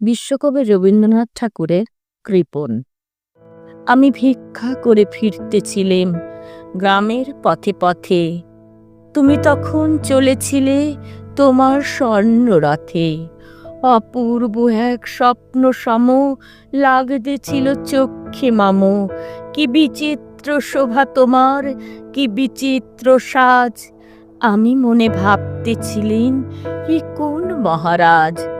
বিশ্বকবি রবীন্দ্রনাথ ঠাকুরের কৃপণ। আমি ভিক্ষা করে ফিরতেছিলেম গ্রামের পথে পথে। তুমি তখন চলেছিলে তোমার স্বর্ণ রথে অপূর্ব এক স্বপ্ন সম লাগতেছিল চক্ষে মামো। কি বিচিত্র শোভা তোমার, কি বিচিত্র সাজ। আমি মনে ভাবতেছিলেন এ কোন মহারাজ?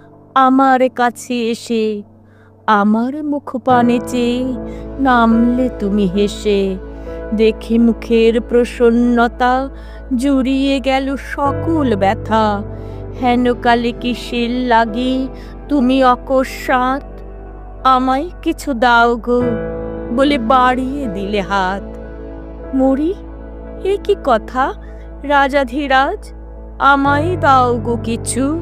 আমার কাছে এসে আমার মুখ পানে চেয়ে নামলে তুমি হেসে দেখে মুখের প্রসন্নতা জুড়িয়ে গেল সকল ব্যথা। হেন কালে কিসের লাগি? তুমি অকস্মাৎ আমায় কিছু দাও গো বলে বাড়িয়ে দিলে হাত। মরি? এ কি কথা? রাজাধিরাজ, আমায় দাও গো কিছু।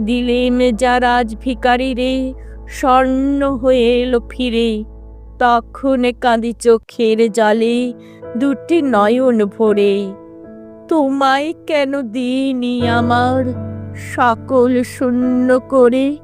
দিলেম যা রাজ ভিকারি রে, স্বর্ণ হয়ে এলো ফিরে। তখন কাঁদি চোখের জলে দুটি নয়ন ভরে। তোমায় কেন দিইনি আমার সকল শূন্য করে?